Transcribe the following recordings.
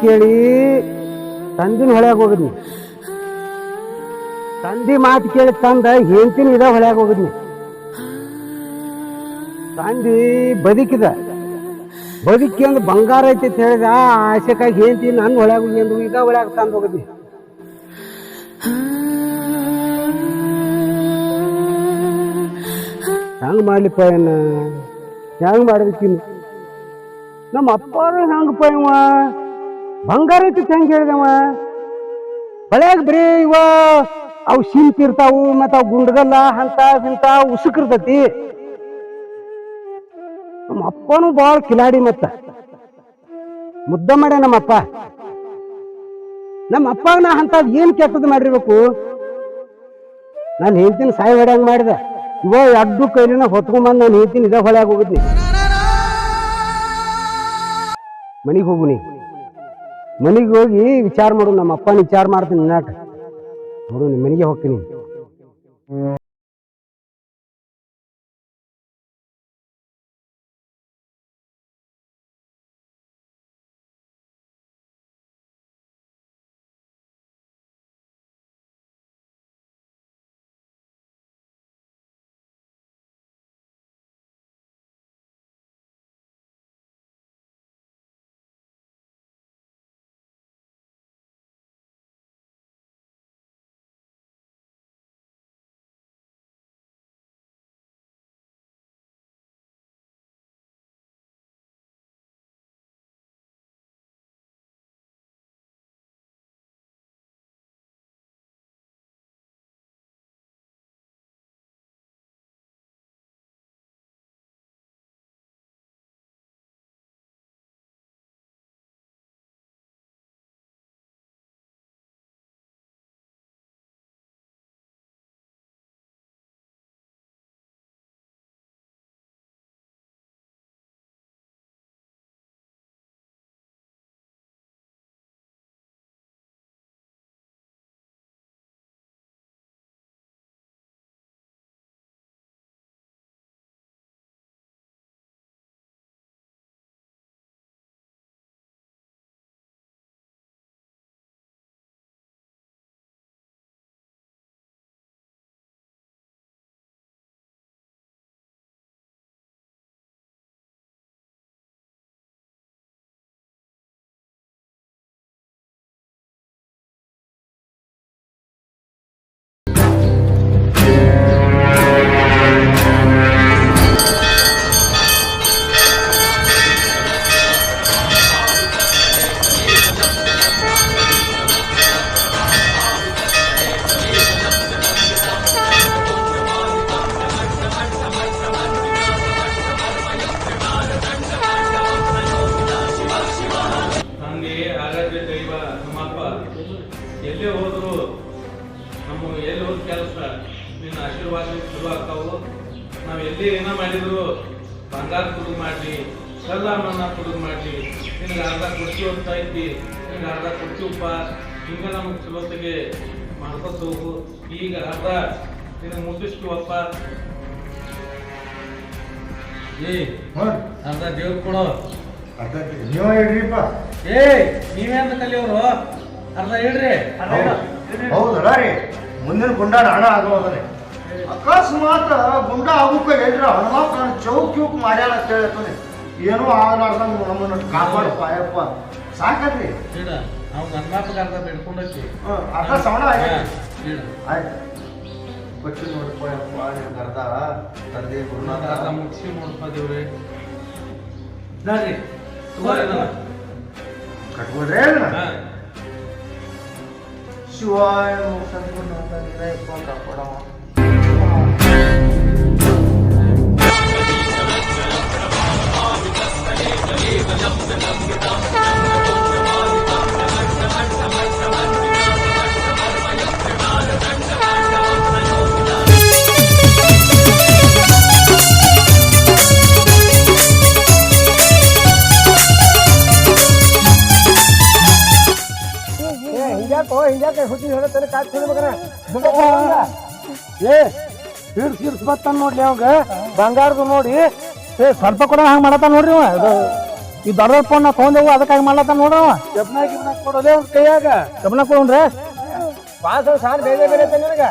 ಕೇಳಿ ತಂದಿನ ಹೊಳ್ಯಾಗ ಹೋಗಿದ್ನಿ ತಂದಿ ಮಾತು ಕೇಳಿ ತಂದ ಹೆಂಡತಿನ ಇದ ಹೊಳ್ಯಾಗ ಹೋಗಿದ್ನಿ ತಂದಿ ಬದುಕಿದ. ಬದುಕಿ ಅಂದ್ ಬಂಗಾರ ಐತಿ ಹೇಳಿದ, ಆ ಆಸೆಕಾಗಿ ಹೆಂಡತಿ ನನ್ನ ಹೊಳ್ಯಾಗ ಹೋಗಿ ಅಂದ್ರು ಇದ ಹೊಳ್ಯಾಗ ತಂದು ಹೋಗಿದ್ನಿ ಹೆಂಗ್ ಮಾಡ್ಲಿಪ್ಪ ಏನ ಹೆಂಗ್ ಮಾಡ್ಬೇಕಿನ್ನು ನಮ್ಮ ಅಪ್ಪಾರು ಹೆಂಗಪ್ಪ ಇವ? ಬಂಗಾರ ಐತಿ ಹೆಂಗ್ ಹೇಳಿದವ ಹೊಳ್ಯಾಗ ಬರೀ ಇವ ಅವು ಶಿಂಪ್ ಇರ್ತಾವು ಮತ್ತ ಅವು ಗುಂಡ್ಗಲ್ಲ ಅಂತ ಇಂತ ಉಸುಕಿರ್ತತಿ ನಮ್ಮ ಅಪ್ಪನು ಭಾಳ ಕಿಲಾಡಿ ಮತ್ತ. ಮುದ್ದ ಮಾಡ್ಯ ನಮ್ಮಪ್ಪ ನಮ್ಮ ಅಪ್ಪಾಗ ನಾ ಅಂತ ಏನ್ ಕೆಟ್ಟದ್ ಮಾಡಿರ್ಬೇಕು? ನಾನು ಹೇಳ್ತೀನಿ ಸಾಯಿ ಹೊಡ್ಯಾಂಗ ಮಾಡಿದೆ. ಇವ ಅಡ್ಡು ಕೈಲಿನ ಹೊತ್ಕೊಂಬಂದು ನಾನು ಹೇಳ್ತೀನಿ ಇದ ಹೊಳ್ಯಾಗ ಹೋಗಿದ್ನಿ ಮನಿಗೆ ಹೋಗುನಿ ಮನಿಗೆ ಹೋಗಿ ವಿಚಾರ ಮಾಡು ನಮ್ಮ ಅಪ್ಪನ ವಿಚಾರ ಮಾಡ್ತೀನಿ ನಾಟ ನೋಡು ನಿಮ್ಮ ಮನೆಗೆ ಹೋಗ್ತೀನಿ. ಬಂಗಾರ ಕುಡುಗು ಮಾಡ್ಲಿ ಸಲ್ಲ ಮಣ್ಣ ಕುಡುಗು ಮಾಡ್ಲಿ ನಿನಗೆ ಅರ್ಧ ಕುರ್ಚಿ ಅಂತ ಐತಿ ನಿನಗೆ ಅರ್ಧ ಕೊಡ್ತೀವಪ್ಪ ಹಿಂಗ ನಮ್ಗೆ ಚಲೋತ್ತಿಗೆ ಮಾಡ್ಕೊತ ಹೋಗು. ಈಗ ಅರ್ಧ ನಿನಗೆ ಮುಗಿಸ್ತೀವಪ್ಪ ಏ ಅರ್ಧ ದೇವ್ರು ಕೊಡೋ. ನೀವು ಹೇಳ್ರಿಪ್ಪ. ಏ ನೀವೇಂತ ಕಲಿಯವರು ಅರ್ಧ ಹೇಳ್ರಿ. ಹೌದು. ರೀ ಮುಂದಿನ ಗುಂಡಾಡ ಹಣ ಆಗೋದನೆ ಅಕಸ್ಮಾತ್ ಗುಂಡ ಆಗುಕ್ಕ ಹೇಳ್ರ ಹನುಮಂತ ನಾನು ಚೌಕ್ ಚೌಕ್ ಮಾಡ್ಯಾನ ಅಂತ ಹೇಳ್ತಾನೆ ಏನೂ ಆಗಲಾರ್ದಂಗ ನಮ್ಮನ್ನ ಕಾಪಾಡಪ್ಪ ಅಯ್ಯಪ್ಪ ಸಾಕಲ್ರಿ ಹೇಳ ಅವ್ನು ನನ್ನ ಮಾತಿಗೆ ಅರ್ಧ ಬಿಡ್ಕೊಂಡೋಗಿ ಹ್ಮ್, ಅರ್ಧ ಸವಣ ಆಗೈತಿ. ಹೇಳ ಆಯ್ತು ಕೊಚ್ಚಿ ನೋಡಪ್ಪ ಅಯ್ಯಪ್ಪ ನಿನ್ಗೆ ಅರ್ಧ ತಂದೆ ಗುರುನಾಥ ಅರ್ಧ ಮುಗಿಸಿ ನೋಡಪ್ಪ ದೇವ್ರೆ ನೋಡ್ರಿ ತಗೋರಿ ಅದನ್ನ. ಕಟ್ಬೋದ್ರೇ ಅದನ್ನ? ಹಾ. ಶಿವಾಯ ಸಂಗುರುನಾಥ ನಿರಯಪ್ಪ ಕಾಪಾಡವ ಸಿರ್ಸ್ ಸಿರ್ಸ್ ಬತ್ತಾನ ನೋಡ್ಲಿ ಅವಾಗ ಬಂಗಾರದು ನೋಡಿ ಏ ಸ್ವಲ್ಪ ಕೂಡ ಹಂಗ ಮಾಡತ್ತ ನೋಡ್ರಿ ಅವ ಅದು ಈ ದೊಡ್ಡ ದೊಡ್ಡ ಫೋನ್ ನಾ ತೊಗೊಂಡೆವು ಅದಕ್ಕಾಗಿ ಮಾಡ್ಲತ್ತ ನೋಡವ ಜಬ್ನ ಗಿಬ್ನ ಕೊಡೋದೇ ಅವ್ರ ಕೈಯಾಗ ಗಮನ ಕೊಡ್ರಿ ಪಾಸ ಸಾರ್ ಬೇರೆ ಬೇರೆ ಐತೆ ನಿನಗ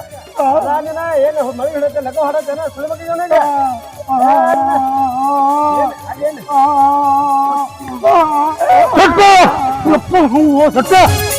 ಅದಾನಿನ ಏನು ಮಳಿ ಹಿಡತ್ತೆ ಲಗೋ ಹೊಡತ್ತೇನ ಸುಳಿ ಬಗ್ಗೆ ನನಗೆ ಸಟ್ಟ ಮಳ್ಳ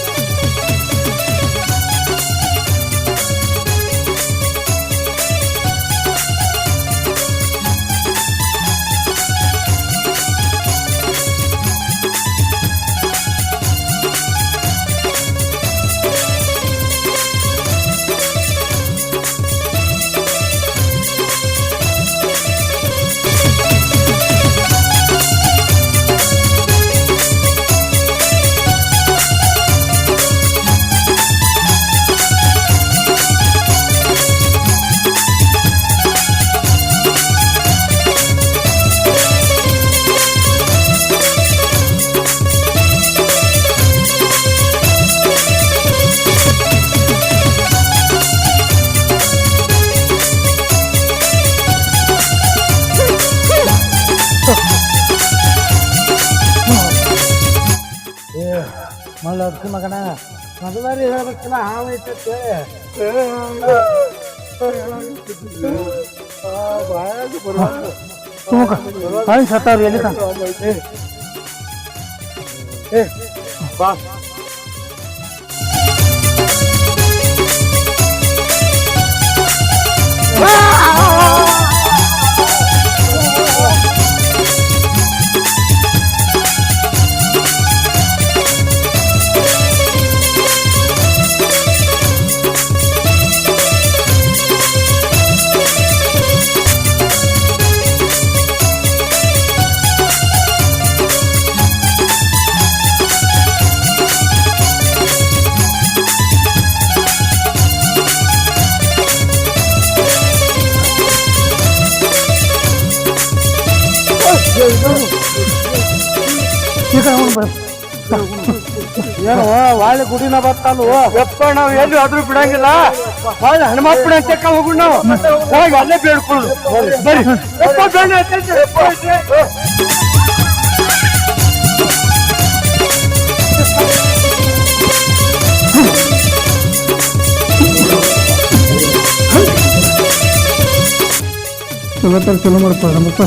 ಮಗನ. ಮೊದಲಾರಿ ಹೇಳ್ಬೇಕಲ್ಲ ಹಾವು ಐತೈತೆ ತುಮಕ ಹಾಯ್ ಸತ್ತಾರ ಎಲ್ಲಿ ತಾ ಈ. ಏನು ವಾಳೆ ಗುಡಿನ ಬತ್ತಲ್ವ ಯಪ್ಪ ನಾವು ಎಲ್ಲಿ ಆದ್ರೂ ಬಿಡಂಗಿಲ್ಲ ವಾಳೆ ಹನುಮಪ್ಪನ ಅಂತ ಹೋಗುಣ ನಾವು ಹೋಗಿ ಅಲ್ಲೇ ಬೇಡ್ಕೊಳ್ಳು. ಚಲೋ ಚಲೋ ನಮ್ಮಪ್ಪ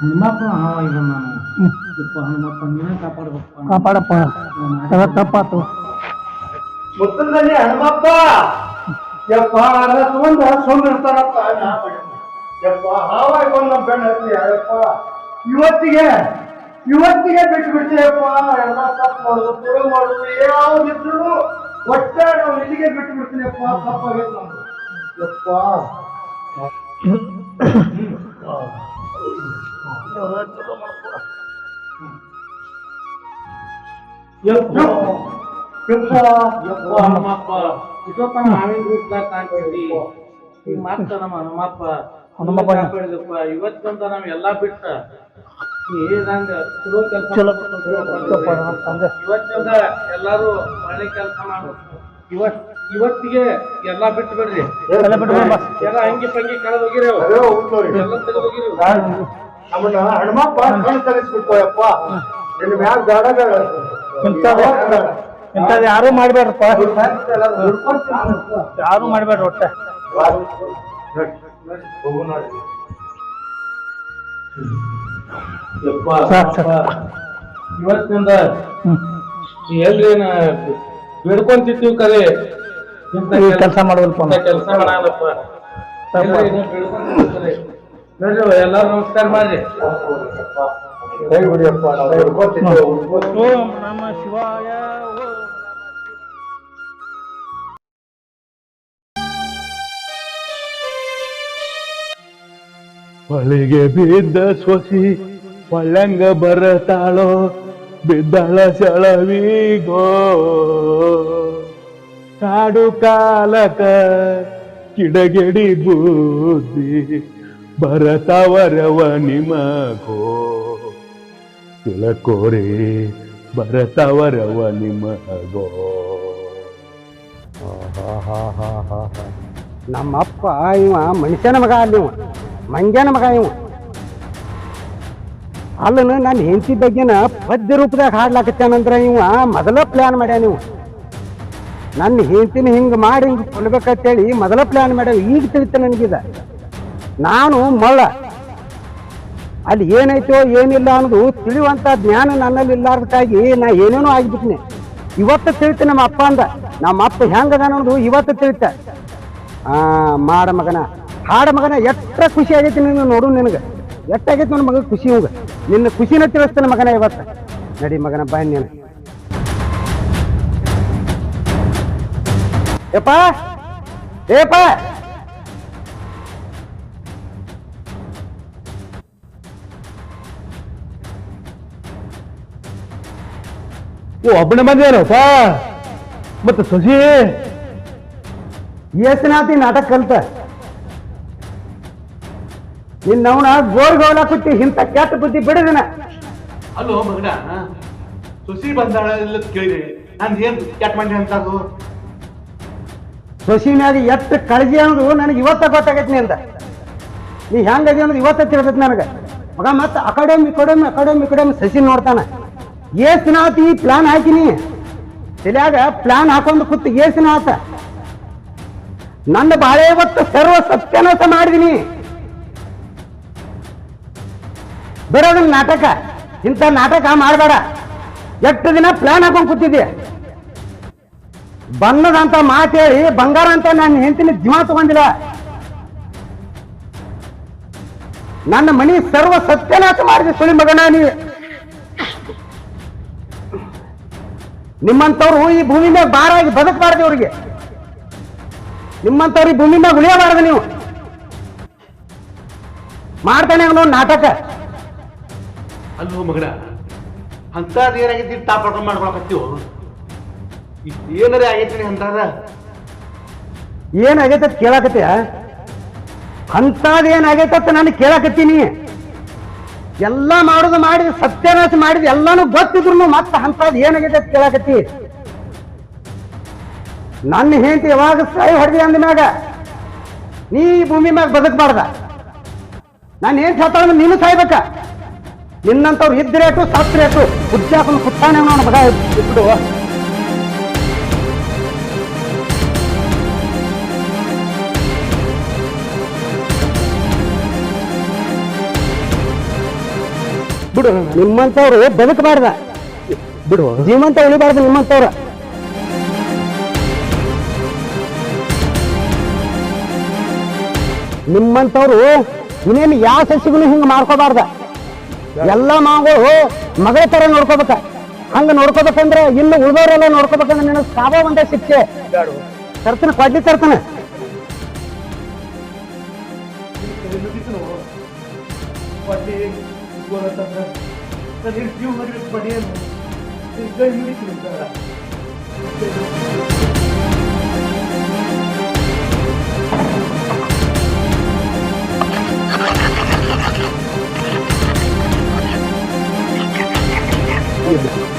ಹನುಮಪ್ಪ ಈಗ ನಾನು ಯಪ್ಪ ಹನುಮಪ್ಪ. ನೀವೇ ಕಾಪಾಡ್ಬೇಕಪ್ಪ ಕಾಪಾಡಪ್ಪ ತಪ್ಪಾತು ಹನುಮಪ್ಪ ಯಪ್ಪ ತಗೊಂಡ ಸೋಮಿರ್ತಾರಪ್ಪ. ಯಪ್ಪ ಹಾವಾಗಿ ಬಂದು ಬೆನ್ನ ಹತ್ತಿ ಯಪ್ಪ. ಇವತ್ತಿಗೆ ಇವತ್ತಿಗೆ ಬಿಟ್ಟು ಬಿಡ್ತೀಯಪ್ಪ. ಎಲ್ಲ ತಪ್ಪು ಮಾಡುದು ತುಳು ಮಾಡೋದು, ಯಾವ್ದಿದ್ರು ಒಟ್ಟ ನಾವು ಇಲ್ಲಿಗೆ ಬಿಟ್ಟು ತಪ್ಪಾಗೈತೆ ಯಪ್ಪ. ಯಪ್ಪ. ಯಪ್ಪ ಹನುಮಪ್ಪ. ಇಷ್ಟೊತ್ತ ಮಾವಿನ ರೂಪದಾಗ ಕಾಣ್ತಿದ್ದಿ ಈ ಮತ್ತ ನಮ್ಮ ಹನುಮಪ್ಪ. ಹನುಮಪ್ಪ. ಇವತ್ತಂತ ನಾವ್ ಎಲ್ಲಾ ಬಿಟ್ಟ. ಚಲೋ ಕೆಲಸ ಇವತ್ತಿಂದ ಎಲ್ಲಾರು ಒಳ್ಳೆ ಕೆಲಸ ಇವತ್ ಇವತ್ತಿಗೆ ಎಲ್ಲಾ ಬಿಟ್ಟು ಬಿಡ್ರಿ. ಎಲ್ಲ ಬಿಟ್ಟು ಎಲ್ಲ ಅಂಗಿ ಪಂಗಿ ಕಳೆದ ಹೋಗಿರೋ. ಅವು. ಅದೇ ಎಲ್ಲ ತೆಗೆದು ಹೋಗಿರಿ. ನಮ್ಮನ್ನ ಹನುಮಪ್ಪ ಕಣ್ ತರಿಸ್ಬಿಟ್ಟು ಯಪ್ಪ ನಿನ್ನ ಮ್ಯಾಗ ಬೇಡ ಬೇಡ ಇಂಥದ್ದು ಯಾರು ಮಾಡ್ಬೇಡ್ರಪ್ಪ. ಯಾರು ಮಾಡ್ಬೇಡ್ರಿ ಒಟ್ಟೆ. ಹೋಗು ಇವತ್ತಿಂದ ಎಲ್ರೇನ ಬೇಡ್ಕೊಂತಿರ್ತೀವಿ ಕರೆ? ಕೆಲಸ ಮಾಡೋದಲ್ಪ ಕೆಲಸ ಮಾಡಲ್ಲಪ್ಪ. ನೋಡ್ರಿ ಎಲ್ಲಾರು ನಮಸ್ಕಾರ ಮಾಡ್ರಿ. ಹೇಳ್ಬಿಡಿಯಪ್ಪ ನಾವು ಹಿಡ್ಕೊತಿದ್ದೇವೆ ಓಂ ನಮ ಶಿವಾಯ ಓಂ ಹೊಳಿಗೆ ಬಿದ್ದ ಸೊಸಿ ಒಳ್ಳಂಗ ಬರತಾಳೋ, ಬಿದ್ದಳ ಸೆಳವಿಗೋ ಕಾಡು ಕಾಲಕ ಕಿಡಗಿಡಿ ಬೂದಿ, ಬರತವರವ ನಿಮಗೋ ತಿಳಕೋರಿ, ಬರತವರವ ನಿಮಗೋ ನಮ್ಮ ಅಪ್ಪ ಇವ ಮನುಷ್ಯನ ಮಗ ಅಲ್ಲಿ ಇವ. ಮಂಗ್ಯನ ಮಗ ಇವ. ಅಲ್ಲನ ನನ್ನ ಹೆಂಡತಿ ಬಗ್ಗೆನ ಪದ್ಯ ರೂಪದಾಗ ನಂತರ ಇವ, ಮೊದಲ ಪ್ಲಾನ್ ಮಾಡ್ಯಾನ ನೀವು ನನ್ನ ಹೆಂಡತಿನ ಹಿಂಗೆ ಮಾಡಿ ಹಿಂಗೆ ಕೊಲ್ಬೇಕಂತೇಳಿ ಮೊದಲ ಪ್ಲಾನ್ ಮಾಡ್ಯಾವ ಈಗ ತಿಳಿತ ನನಗಿದ. ನಾನು ಮಳ್ಳ. ಅಲ್ಲಿ ಏನೈತೋ ಏನಿಲ್ಲ ಅನ್ನೋದು ತಿಳಿಯುವಂತ ಜ್ಞಾನ ನನ್ನಲ್ಲಿ ಇಲ್ಲಾರ್ದಕ್ಕಾಗಿ ನಾ ಏನೇನೋ ಆಗಿಬಿಟ್ಟಿನಿ ಇವತ್ತು ತಿಳಿತ ನಮ್ಮ ಅಪ್ಪ ಅಂದ, ನಮ್ಮ ಅಪ್ಪ ಹೆಂಗದ ಅನ್ನೋದು ಇವತ್ತು ತಿಳಿತ. ಆ, ಮಾಡ ಮಗನ. ಹಾಡ ಮಗನ ಎಷ್ಟ ಖುಷಿ ಆಗೈತಿ ನಿನ್ನ ನೋಡು ನಿನಗೆ. ಎಷ್ಟಾಗೈತಿ ನನ್ನ ಮಗ ಖುಷಿ ಹೋಗ ನಿನ್ನ ಖುಷಿನ ತಿಳಿಸ್ತಾನೆ ಮಗನ ಇವತ್ತು. ನಡಿ ಮಗನ ಬಾಯ್ ನೀನು. ಏಪ ಏಪ ಓ, ಒಬ್ಬನೇ ಬಂದೇನಪ್ಪ ಮತ್ತೆ ಸೊಸಿ? ಏಸನಾತಿ ನಾಟಕ ಕಲ್ತ. ನಿನ್ನವನ ಗೋರ್ ಗೌಲ ಕುಟ್ಟಿ ಇಂಥ ಕೆಟ್ಟ ಬುದ್ಧಿ ಬಿಡದಿನ? ಅಲ್ಲೋ ಮಗನ ಸುಸಿ ಬಂದಾಳ ಇಲ್ಲ ಕೇಳಿದೆ. ನಂದು ಏನ್ ಕೆಟ್ಟ ಮಂಡಿ ಅಂತದು? ಸೊಸಿ ಮ್ಯಾಗ ಎತ್ತ ಕಳಜಿ ಅನ್ನೋದು ನನಗೆ ಇವತ್ತ ಗೊತ್ತಾಗೈತಿ ನಿಂದ. ನೀ ಹೆಂಗದಿ ಅನ್ನೋದು ಇವತ್ತ ತಿಳ್ದೈತಿ ನನಗೆ. ಮಗ ಮತ್ತೆ ಅಕಾಡೆಮಿ ಇಕಡೆಮ್ ಅಕಾಡೆಮಿ ಇಕಡೆಮ್ ಸಸಿ ನೋಡ್ತಾನ. ಏಸ್ನಾತಿ ಪ್ಲಾನ್ ಹಾಕಿನಿ. ಸರಿಯಾಗ ಪ್ಲಾನ್ ಹಾಕೊಂಡು ಕೂತು ಆತ ನನ್ನ ಬಾಳೆ ಇವತ್ತು ಸರ್ವ ಸತ್ಯನಾಶ ಮಾಡಿದೀನಿ. ಬರೋದನ್ನ ನಾಟಕ. ಇಂಥ ನಾಟಕ ಮಾಡಬೇಡ. ಎಷ್ಟು ದಿನ ಪ್ಲಾನ್ ಹಾಕೊಂಡು ಕೂತಿದ್ದೆ? ಬಣ್ಣದಂತ ಮಾತು ಹೇಳಿ, ಬಂಗಾರ ಅಂತ ನನ್ನ ಹೆಂಡತಿನ ಜೀವ ತಗೊಂಡಿಲ್ಲ. ನನ್ನ ಮನಿ ಸರ್ವ ಸತ್ಯನಾಶ ಮಾಡಿದೆ ಸುಳಿ ಮಗನ ನೀವು ನಿಮ್ಮಂಥವ್ರು ಈ ಭೂಮಿ ಮೇಲೆ ಬಾರಾಗಿ ಬದುಕಬಾರ್ದು ಅವ್ರಿಗೆ ನಿಮ್ಮಂತವ್ರು ಈ ಭೂಮಿ ಮೇಲೆ ಉಳಿಯಬಾರ್ದು ನೀವು. ಮಾಡ್ತಾನೆ ಅವನು ನಾಟಕ. ಅಲ್ಲೋ ಮಗನ. ಅಂಥದ್ದು ಏನಾಗೈತಿ ತಾ ಆರ್ಡರ್ ಮಾಡ್ಕೊಳಕತ್ತೀವ ಏನಾರೇ ಆಗೈತಿ ಏನಾಗೈತೆ ಅಂತ ಕೇಳಾಕತ್ತೀಯ? ಅಂಥದ್ದು ಏನಾಗೈತೆ ನಾನು ಕೇಳಾಕತ್ತೀನಿ. ಎಲ್ಲ ಮಾಡೋದು ಮಾಡಿದ, ಸತ್ಯನಾಶ ಮಾಡಿದ ಎಲ್ಲಾನು ಗೊತ್ತಿದ್ರು ಮತ್ತೆ ಅಂಥದ್ದು ಏನಾಗೈತ ಕೇಳಾಕತ್ತಿ. ನನ್ನ ಹೆಂಡತಿ ಯಾವಾಗ ಸಾಯಿ ಹೊಡೆದಿ ಅಂದ ಮ್ಯಾಗ, ನೀ ಭೂಮಿ ಮ್ಯಾಗ ಬದುಕಬಾರ್ದ. ನಾನು ಏನ್ ಹೇಳ್ತಾಳ ನೀನು ಸಾಯ್ಬೇಕ. ನಿನ್ನಂತವ್ರು ಇದ್ರೇಟು ಸತ್ರೇಟು ಉದ್ಯಾಪನ ಕುತ್ತಾನೆ ನಾನು ಮಗ ಇಟ್ಬಿಡು ಬಿಡು, ನಿಮ್ಮಂಥವ್ರು ಬದುಕಬಾರ್ದ. ಬಿಡು, ಜೀವಂತ ಉಳಿಬಾರ್ದು ನಿಮ್ಮಂಥವ್ರು. ನಿಮ್ಮಂಥವ್ರು ಇನ್ನೇನು ಯಾವ ಸಸಿಗಳು ಹಿಂಗ ಮಾಡ್ಕೋಬಾರ್ದ. ಎಲ್ಲ ಮಾವುಗಳು ಮಗಳ ತರ ನೋಡ್ಕೋಬೇಕ. ಹಂಗ ನೋಡ್ಕೋಬೇಕಂದ್ರೆ ಇಲ್ಲಿ ಉಳಿದವರೆಲ್ಲ ನೋಡ್ಕೋಬೇಕಂದ್ರೆ ನಿನ್ನ ಸಾವ ಒಂದೇ ಶಿಕ್ಷೆ. ತರ್ತಾನೆ ಕೊಡ್ಲಿ ತರ್ತಾನೆ.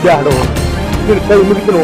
ಬ್ಯಾಡೋ ನಿನ್ ಕೈ ಮುಗಿತು